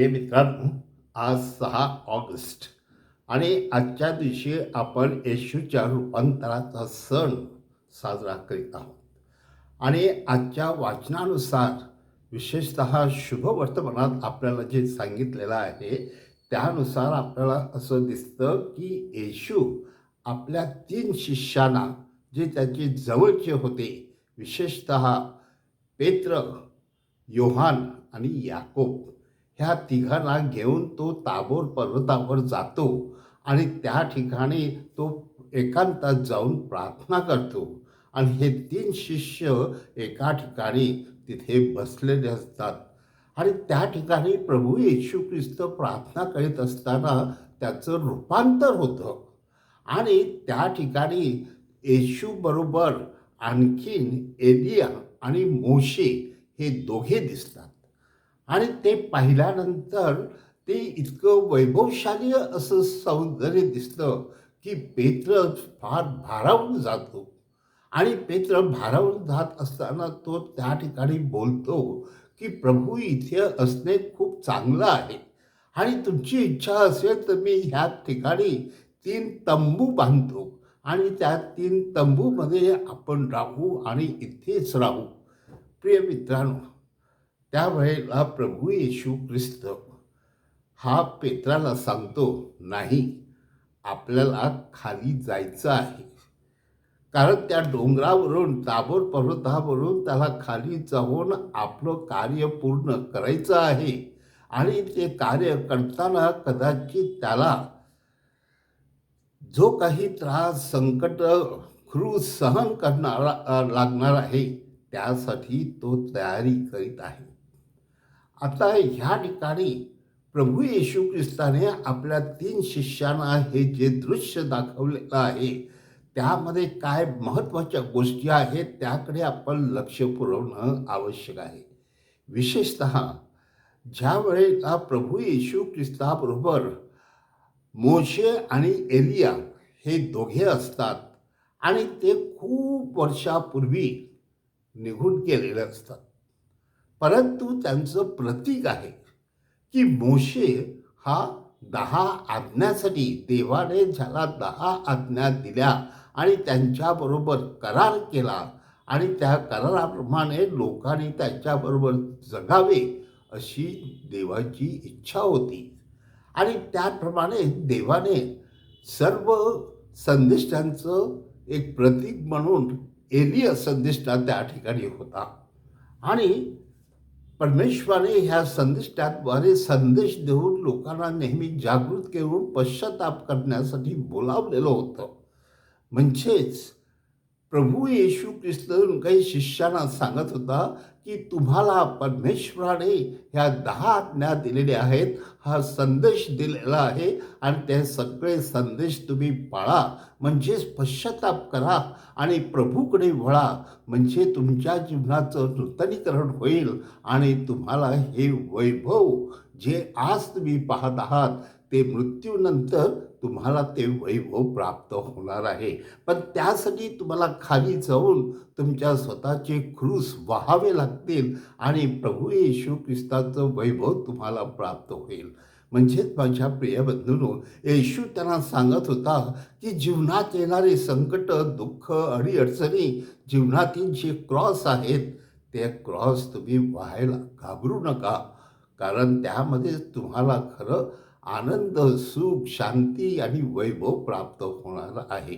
प्रिय मित्रांनो आज सहा ऑगस्ट आणि आजच्या दिवशी आपण येशूच्या रूपांतराचा सण साजरा करीत आहोत. आणि आजच्या वाचनानुसार विशेषत शुभवर्तमानात आपल्याला जे सांगितलेलं आहे त्यानुसार आपल्याला असं दिसतं की येशू आपल्या तीन शिष्यांना जे त्याचे जवळचे होते विशेषत पेत्र योहान आणि याकोब ह्या तिघांना घेऊन तो ताबोर पर्वतावर जातो आणि त्या ठिकाणी तो एकांतात जाऊन प्रार्थना करतो. आणि हे तीन शिष्य एका ठिकाणी तिथे बसलेले असतात. आणि त्या ठिकाणी प्रभू येशू ख्रिस्त प्रार्थना करीत असताना त्याचं रूपांतर होतं. आणि त्या ठिकाणी येशूबरोबर आणखीन एलिया आणि मोशे हे दोघे दिसतात. आणि ते पाहिल्यानंतर ते इतकं वैभवशाली असं सौंदर्य दिसतं की पेत्र फार भारावून जातो. आणि पेत्र भारावून जात असताना तो त्या ठिकाणी बोलतो की प्रभू इथे असणे खूप चांगलं आहे. आणि तुमची इच्छा असेल तर मी ह्या ठिकाणी तीन तंबू बांधतो. आणि त्या तीन तंबूमध्ये आपण राहू आणि इथेच राहू. प्रिय मित्रांनो त्यावेळेला प्रभू येशू ख्रिस्त हा पेत्राला सांगतो नाही आपल्याला खाली जायचं आहे. कारण त्या डोंगरावरून ताबोर पर्वतावरून त्याला खाली जाऊन आपलं कार्य पूर्ण करायचं आहे. आणि ते कार्य करताना कदाचित त्याला जो काही त्रास संकट क्रूज सहन करणारा लागणार आहे त्यासाठी तो तयारी करीत आहे. आता ह्या ठिकाणी प्रभू येशू ख्रिस्ताने आपल्या तीन शिष्यांना हे जे दृश्य दाखवलेलं आहे त्यामध्ये काय महत्त्वाच्या गोष्टी आहेत त्याकडे आपण लक्ष पुरवणं आवश्यक आहे. विशेषत ज्या वेळेला प्रभू येशू ख्रिस्ताबरोबर मोशे आणि एलिया हे दोघे असतात आणि ते खूप वर्षापूर्वी निघून गेलेले असतात. परंतु त्यांचं प्रतीक आहे की मोशे हा दहा आज्ञासाठी देवाने ज्याला दहा आज्ञा दिल्या आणि त्यांच्याबरोबर करार केला आणि त्या कराराप्रमाणे लोकांनी त्याच्याबरोबर जगावे अशी देवाची इच्छा होती. आणि त्याप्रमाणे देवाने सर्व संदिष्टांचं एक प्रतीक म्हणून एलिय संदिष्टा त्या ठिकाणी होता. आणि परमेश्वराने ह्या संदिष्टाद्वारे संदेश देऊन लोकांना नेहमी जागृत करून पश्चाताप करण्यासाठी बोलावलेलं होतं. म्हणजेच प्रभू येशू ख्रिस्त काही शिष्यांना सांगत होता की तुम्हाला परमेश्वराने ह्या दहा आज्ञा दिलेल्या आहेत. हा संदेश दिलेला आहे आणि ते सगळे संदेश तुम्ही पाळा. म्हणजेच पश्चाताप करा आणि प्रभूकडे वळा. म्हणजे तुमच्या जीवनाचं नूतनीकरण होईल आणि तुम्हाला हे वैभव जे आज तुम्ही पाहत आहात ते मृत्यूनंतर तुम्हाला ते वैभव प्राप्त होणार आहे. पण त्यासाठी तुम्हाला खाली जाऊन तुमच्या स्वतःचे क्रूस व्हावे लागतील आणि प्रभू येशू ख्रिस्ताचं वैभव तुम्हाला प्राप्त होईल. म्हणजेच माझ्या प्रिय बंधूनो येशू त्यांना सांगत होता की जीवनात येणारे संकट दुःख आणि अडचणी जीवनातील जे क्रॉस आहेत. ते क्रॉस तुम्ही व्हायला घाबरू नका. कारण त्यामध्ये तुम्हाला खरं आनंद सुख शांती आणि वैभव प्राप्त होणार आहे.